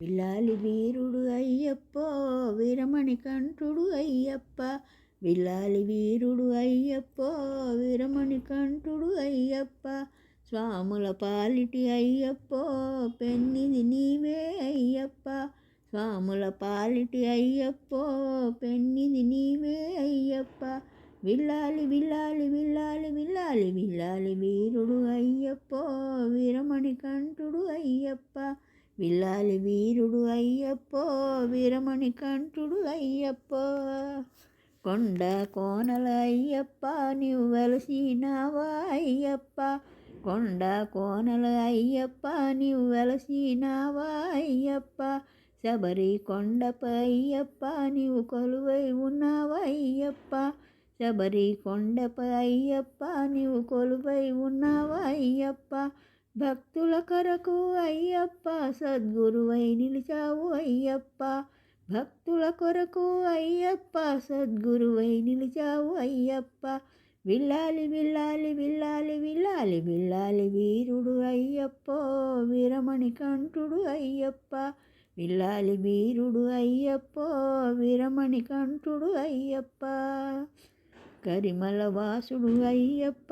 విల్లాలి వీరుడు అయ్యప్ప వీరమణి కంఠుడు అయ్యప్ప విల్లాలి వీరుడు అయ్యప్ప వీరమణి కంఠుడు అయ్యప్ప స్వాముల పాలిటి అయ్యప్ప పెన్నిది నీవే అయ్యప్ప స్వాముల పాలిటి అయ్యప్ప పెన్నిది నీవే అయ్యప్ప విల్లాలి విల్లాలి విల్లాలి విల్లాలి విల్లాలి వీరుడు అయ్యప్ప వీరమణి కంఠుడు అయ్యప్ప విల్లాలి వీరుడు అయ్యప్పో వీరమణి కంఠుడు అయ్యప్ప. కొండ కోనల అయ్యప్ప నీవు వెలసినావా అయ్యప్ప. కొండ కోనల అయ్యప్ప నీవు వెలసినావా అయ్యప్ప. శబరి కొండపై అయ్యప్ప నీవు కొలువై ఉన్నావా అయ్యప్ప. శబరి కొండపై అయ్యప్ప నీవు కొలువై ఉన్నావా అయ్యప్ప. భక్తుల కొరకు అయ్యప్ప సద్గురువై నిలిచావు అయ్యప్ప. భక్తుల కొరకు అయ్యప్ప సద్గురువై నిలిచావు అయ్యప్ప. విల్లాలి విల్లాలి విల్లాలి విల్లాలి విల్లాలి వీరుడు అయ్యప్ప వీరమణి కంఠుడు అయ్యప్ప. విల్లాలి వీరుడు అయ్యప్ప వీరమణి కంఠుడు అయ్యప్ప. కరిమల వాసుడు అయ్యప్ప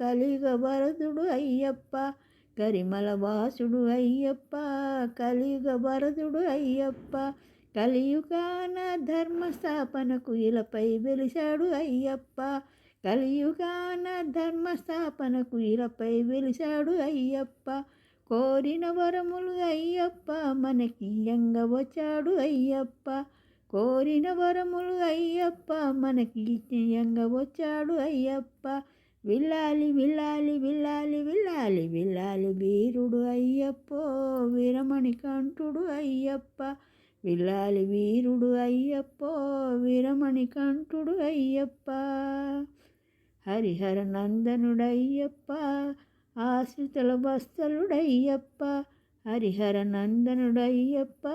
కలిగ వరదుడు అయ్యప్ప కరిమల వాసుడు అయ్యప్ప కలియుగ వరదుడు అయ్యప్ప కలియుగాన ధర్మస్థాపనకు ఇలపై వెలిశాడు అయ్యప్ప కలియుగాన ధర్మస్థాపనకు ఇలపై వెలిశాడు అయ్యప్ప కోరిన వరములు అయ్యప్ప మనకి వచ్చాడు అయ్యప్ప. కోరిన వరములు అయ్యప్ప మనకి వచ్చాడు అయ్యప్ప. విల్లాలి విల్లాలి విల్లాలి విల్లాలి విల్లాలి వీరుడు అయ్యప్ప వీరమణి కంఠుడు అయ్యప్ప. విల్లాలి వీరుడు అయ్యప్ప వీరమణి కంఠుడు అయ్యప్ప. హరిహర నందనుడయ్యప్ప ఆశ్రితల బస్తలుడయ్యప్ప హరిహర నందనుడయ్యప్ప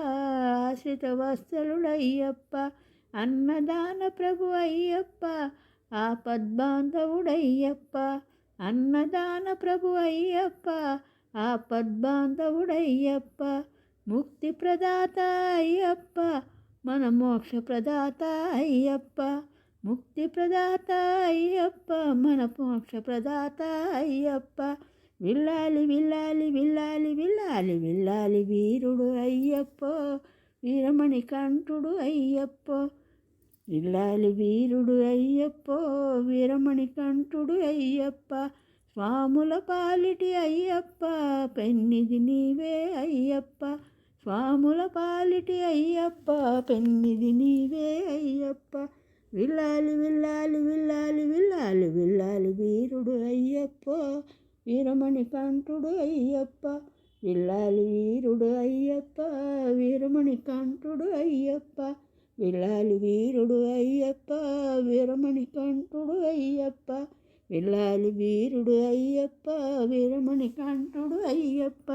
ఆశ్రిత వత్సలుడయ్యప్ప అన్నదాన ప్రభు అయ్యప్ప ఆపద్బాంధవుడయ్యప్ప అన్నదాన ప్రభు అయ్యప్ప ఆపద్బాంధవుడయ్యప్ప ముక్తి ప్రదాత అయ్యప్ప మన మోక్ష ప్రదాత అయ్యప్ప ముక్తి ప్రదాత అయ్యప్ప మన మోక్ష ప్రదాత అయ్యప్ప విల్లాలి విల్లాలి విల్లాలి విల్లాలి విల్లాలి వీరుడు అయ్యప్పో వీరమణి కంఠుడు అయ్యప్పో. విల్లాలి వీరుడు అయ్యప్పో వీరమణి కంఠుడు అయ్యప్ప స్వాముల పాలిటి అయ్యప్ప పెన్నిది నీవే అయ్యప్ప స్వాముల పాలిటి అయ్యప్ప పెన్నిది నీవే అయ్యప్ప. విల్లాలి విల్లాలి విల్లాలి విల్లాలి విల్లాలి వీరుడు అయ్యప్పో వీరమణి కంఠుడు అయ్యప్ప విల్లాలి వీరుడు అయ్యప్ప వీరమణి కంఠుడు అయ్యప్ప విల్లాలి వీరుడు అయ్యప్ప వీరమణి కంఠుడు అయ్యప్ప విల్లాలి వీరుడు అయ్యప్ప వీరమణి కంఠుడు అయ్యప్ప